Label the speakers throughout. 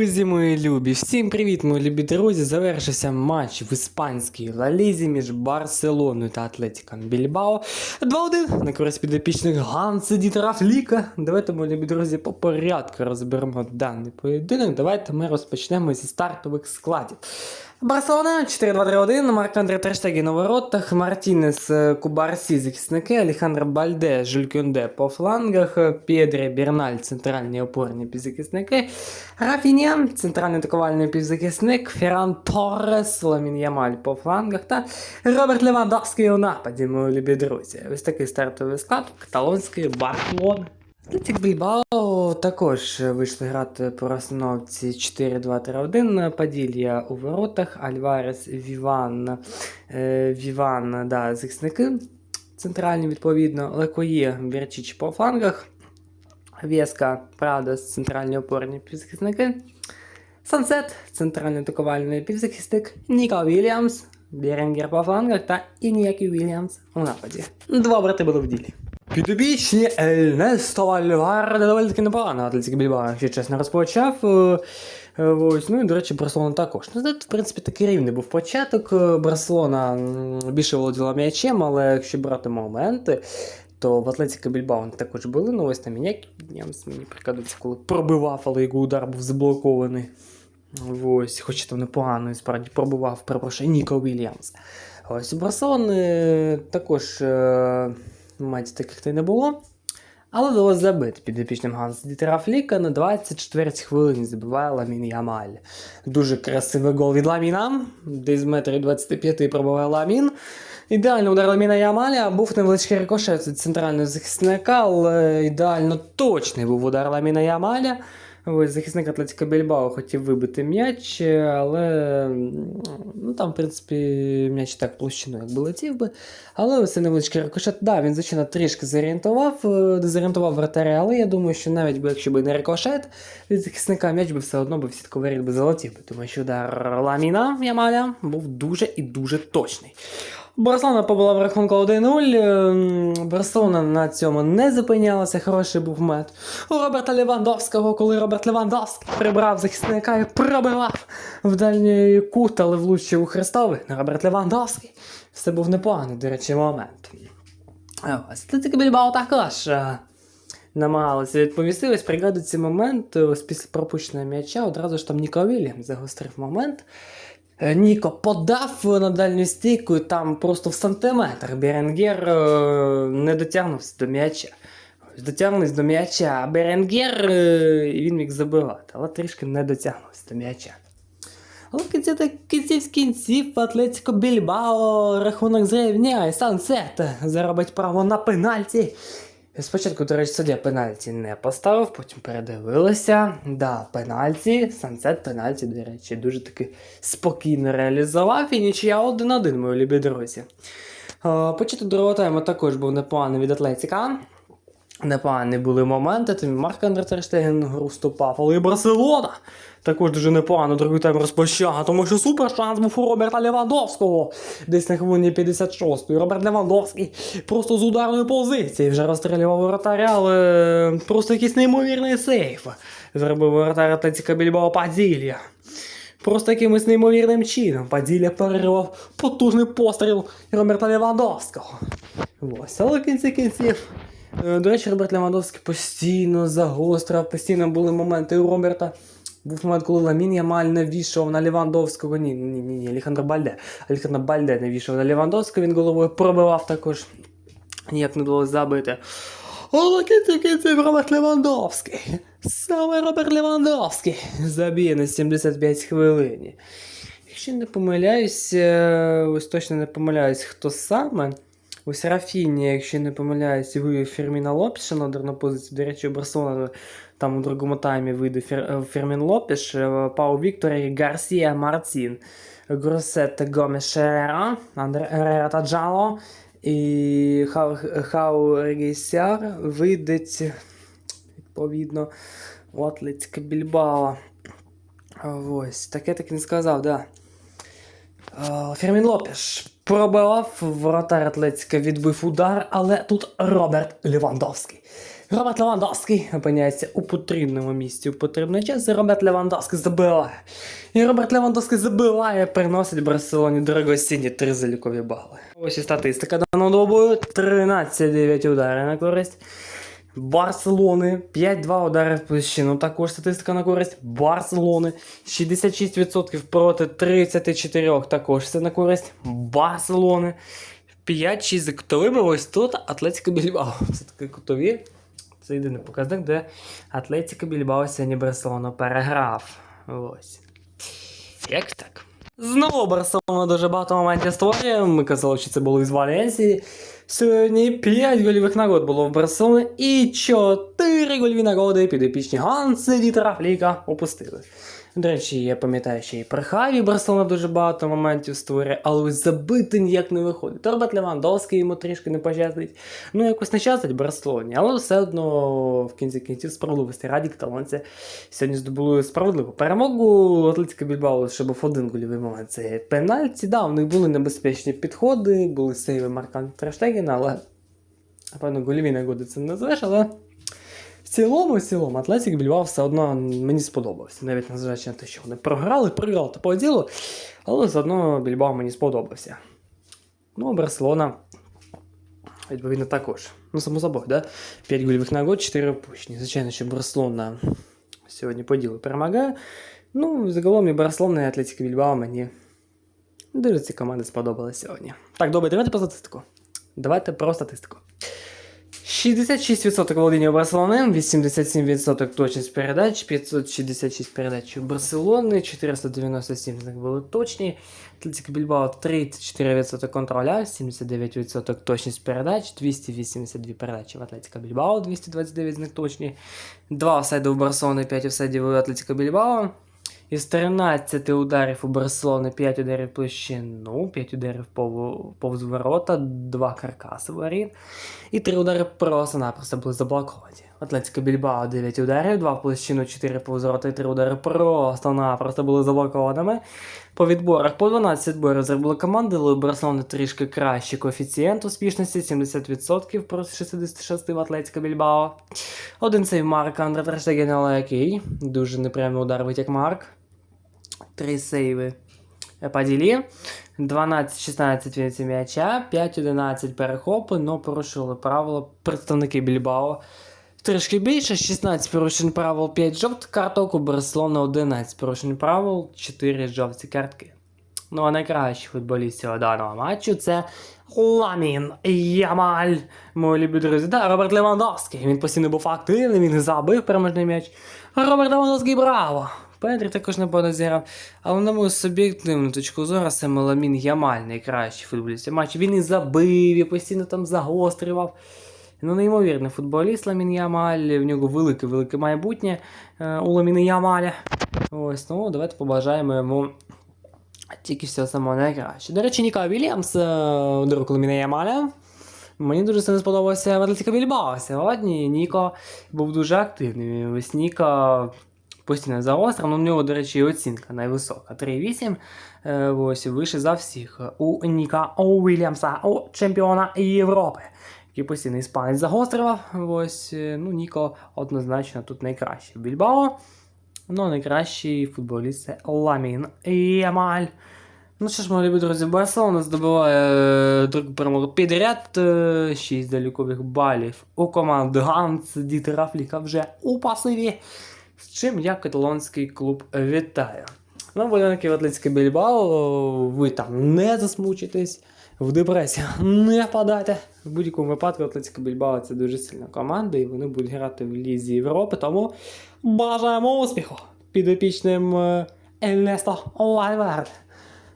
Speaker 1: Друзі мої любі, всім привіт, мої любі друзі. Завершився матч в іспанській лалізі між Барселоною та Атлетіком Більбао. 2-1 на користь підопічних Ганса Дітера Фліка. Давайте, мої любі друзі, по порядку розберемо даний поєдинок. Давайте ми розпочнемо зі стартових складів. Барселона 4-2-3-1, Марк Андре Терштегі на воротах, Мартінес е, Кубарсі захисники, Алехандро Бальде, Жюль Кюнде по флангах, Пєдрі Бірналь центральні опорні півзахисники, Рафіня центральний атакувальний півзахисник, Ферран Торрес, Ламін Ямаль по флангах та Роберт Левандовський у нападі, мої любі друзі. Ось такий стартовий склад каталонської Барселони. Атлетик Більбао також вийшли грати по розстановці 4-2-3-1. Паділья у воротах, Альварес, Віван, е, Віван, да, захисники центральні відповідно, Лекоє, Вірчич по флангах, Вєска, Прадос, центральні опорні півзахисники, Сансет, центральний атакувальний півзахисник, Ніка Вільямс, Беренгер по флангах та Ініякі Вільямс у нападі. Два брати були в ділі. Підобічні Ельнесто Вальварде доволі таки непогано Атлетик Більбао, якщо чесно, розпочав. Е, е, Ось, ну і, до речі, Барселона також. Ну, в принципі, такий рівний був початок. Е, Барселона більше володіла м'ячем, але якщо брати моменти, то в Атлетіка Більбао також були. Ну, ось там Міняк, мені пригадується, коли пробивав, але його удар був заблокований. Ось, хоч там непогано, і справді пробував, перепрошую, Ніко Вільямс. Ось Барселони також е, таких не було. Але вдалося забити підопічним Ганс Дітера Фліка на 24 хвилині забиває Ламін Ямаль. Дуже красивий гол від Ламіна. Десь з метрі 25 пробиває Ламін. Ідеальний удар Ламіна Ямаля був невеличкий рикошет від центрального захисника, але ідеально точний був удар Ламіна Ямаля. Ось захисник Атлетіка Більбао хотів вибити м'яч, але ну, там, в принципі, м'яч так площиною якби летів би. Але ось цей невеличкий рикошет, да, він, звичайно, трішки зорієнтував, дезорієнтував вратаря, але я думаю, що навіть якщо б не рикошет від захисника, м'яч би все одно в сітковий ряд би залетів, тому що удар Ламіна Ямаля був дуже і дуже точний. Барселона побула в рахунку 1-0. Ем, Барселона на цьому не зупинялася, хороший був мет. У Роберта Левандовського, коли Роберт Левандовський прибрав захисника і пробивав в дальній кут, але влучив у Христовий. Роберт Левандовський. Все був непоганий, до речі, момент. Ось Атлетико Більбао також е, намагалися відповісти. Ось пригадується момент, ось після пропущеного м'яча одразу ж там Ніко Вільям загострив момент. Е, Ніко подав на дальню стійку, і там просто в сантиметр Беренгер е, не дотягнувся до м'яча. Дотягнувся до м'яча, а Беренгер е, він міг забивати, але трішки не дотягнувся до м'яча. Але в кінці та кінців з кінців Атлетико Більбао рахунок зрівняє. Сансет заробить право на пенальті. Спочатку, до речі, суддя пенальті не поставив, потім передивилися. Да, пенальті, Сансет пенальті, до речі, дуже таки спокійно реалізував і нічия 1-1, мої любі друзі. Е, Початок другого тайму також був непоганий від Атлетіка. Непогані були моменти, там Марк Андре Терштеген гру ступав, але і Барселона також дуже непогано другий тайм розпочав, тому що супер шанс був у Роберта Левандовського. Десь на хвилині 56-ї. Роберт Левандовський просто з ударної позиції вже розстрілював воротаря, але просто якийсь неймовірний сейф. Зробив воротар Атлетіка Більбао Паділля. Просто якимось неймовірним чином Паділля перервав потужний постріл Роберта Левандовського. Ось, але в кінці кінців. Е, До речі, Роберт Левандовський постійно загострив, постійно були моменти у Роберта. Був момент, коли Ламін Ямаль не вішав на Левандовського. Ні, ні, ні, ні, Алехандро Бальде. Алехандро Бальде не вішав на Левандовського, він головою пробивав також. Ніяк не вдалося забити. Але кінці кінців Роберт Левандовський. Саме Роберт Левандовський заб'є на 75 хвилині. Якщо не помиляюсь, е, ось точно не помиляюсь, хто саме. Ось Рафіні, якщо не помиляюсь, вивів Ферміна Лопіша на ударну позицію. До речі, у Барселона там у другому таймі вийде Фер, е, Фермін Лопіш, е, Пау Віктор і Гарсія Мартін, Гросет Андре Ерера та Джало і Хау, Хау Регісяр вийдуть відповідно у Атлетика Більбао. Ось, таке так не сказав, да. Е, Фермін Лопеш пробивав, воротар Атлетика відбив удар, але тут Роберт Левандовський Роберт Левандовський опиняється у потрібному місці у потрібний час. І Роберт Левандовський забиває. І Роберт Левандовський забиває, приносить Барселоні дорогоцінні три залікові бали. Ось і статистика даного добою. 13-9 ударів на користь. Барселони 5-2 удари в площину. Також статистика на користь Барселони. 66% проти 34. Також це на користь Барселони. 5-6 за кутовими. Ось тут Атлетика Більбао. Це такі кутові. Це єдиний показник, де Атлетика Більбао сьогодні Барселону переграв. Ось. Як так? Знову Барселона дуже багато моментів створює. Ми казали, що це було із Валенсії. Сьогодні 5 гольових нагод було в Барселоні і 4 гольові нагоди підопічні Ганси Дітера Фліка опустили. До речі, я пам'ятаю, що і при Хаві Барселона дуже багато моментів створює, але ось забити ніяк не виходить. Роберт Левандовський йому трішки не пощастить. Ну, якось не щастить Барселоні, але все одно в кінці кінців справедливості раді каталонці сьогодні здобули справедливу перемогу Атлетика Більбао, що був один гольовий момент. Це пенальті. Да, у них були небезпечні підходи, були сейви Маркан Трештегіна, але напевно гольові нагоди це не називеш, але. В цілому, в цілому, Атлетик Більбао все одно мені сподобався. Навіть незважаючи на те, що вони програли, програли то по ділу, але все одно Більбао мені сподобався. Ну, Барселона, відповідно, також. Ну, само собою, да? 5 гольових нагод, 4 опущені. Звичайно, що Барселона сьогодні по ділу перемагає. Ну, загалом і Барселона, і Атлетика Більбао мені дуже ці команди сподобалися сьогодні. Так, добре, давайте про статистику. Давайте про статистику. 66% володіння у 87% точність передач, 566 передач у Барселони, 497 з них точні. Атлетика Більбао 34% контроля, 79% точність передач, 282 передачі в Атлетика Більбао, 229 з них точні. 2 офсайди у Барселони, 5 офсайдів у Атлетика Більбао. Із 13 ударів у Барселони 5 ударів в площину, 5 ударів пов- повз ворота, 2 каркаси воріт. І 3 удари просто-напросто були заблоковані. Атлетика Більбао 9 ударів, 2 в площину, 4 повз ворота і 3 удари просто-напросто були заблокованими. По відборах по 12 відборів зробили команди, але у Барселони трішки кращий коефіцієнт успішності 70% проти 66 в Атлетика Більбао. Один сейв Марка Андре Трештегена, який. Дуже неприємний удар витяг Марк. Три сейви Паділі. 12-16 вінці м'яча, 5-11 перехопи, но порушили правила представники Більбао. Трішки більше, 16 порушень правил, 5 жовтих карток, у Барселона 11 порушень правил, 4 жовті картки. Ну а найкращий футболіст цього даного матчу це Ламін Ямаль. Мої любі друзі, да, Роберт Левандовський. Він постійно був активним, він забив переможний м'яч. Роберт Левандовський браво! Петрі також непогано зіграв. Але на мою суб'єктивну точку зору, саме Ламін Ямаль найкращий футболіст матчу. Він і забив, і постійно там загострював. Ну, неймовірний футболіст Ламін Ямаль, в нього велике-велике майбутнє е, у Ламіна Ямаля. Ось, ну, давайте побажаємо йому тільки всього самого найкраще. До речі, Ніка Вільямс, е, друг Ламіна Ямаля. Мені дуже сильно сподобався в Атлетика Більбао сьогодні. Ніко був дуже активний. Ось Ніка постійно загострив, ну, у нього, до речі, і оцінка найвисока. 3,8. Е, Ось вище за всіх. У Ніка Уільямса, у чемпіона Європи. Який постійно іспанець загострював. Ось, е, ну, Ніко однозначно тут найкращий. Більбао. Ну, найкращий футболіст це Ламін Ямаль. Ну що ж, мої любі друзі, Барселона здобуває е, другу перемогу підряд. 6 залікових балів у команди Ганс Дітера Фліка вже у пасиві. З чим я каталонський клуб вітаю. Болівники в Атлетське Більбао, ви там не засмучитесь, в депресію не впадайте. В будь-якому випадку Атлетське Більбао це дуже сильна команда, і вони будуть грати в Лізі Європи, тому бажаємо успіху підопічним е, Ельнесто Вальверде.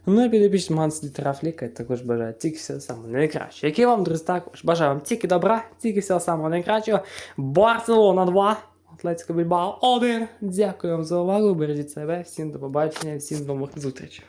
Speaker 1: Ну і підопічним Ганс Дітера Фліка також бажаю тільки всього самого найкращого. Які вам, друзі, також бажаю вам тільки добра, тільки всього самого найкращого. Барселона 2, Атлетико Більбао 1. Дякую вам за увагу, бережіть себе, всім до побачення, всім до нових зустрічей.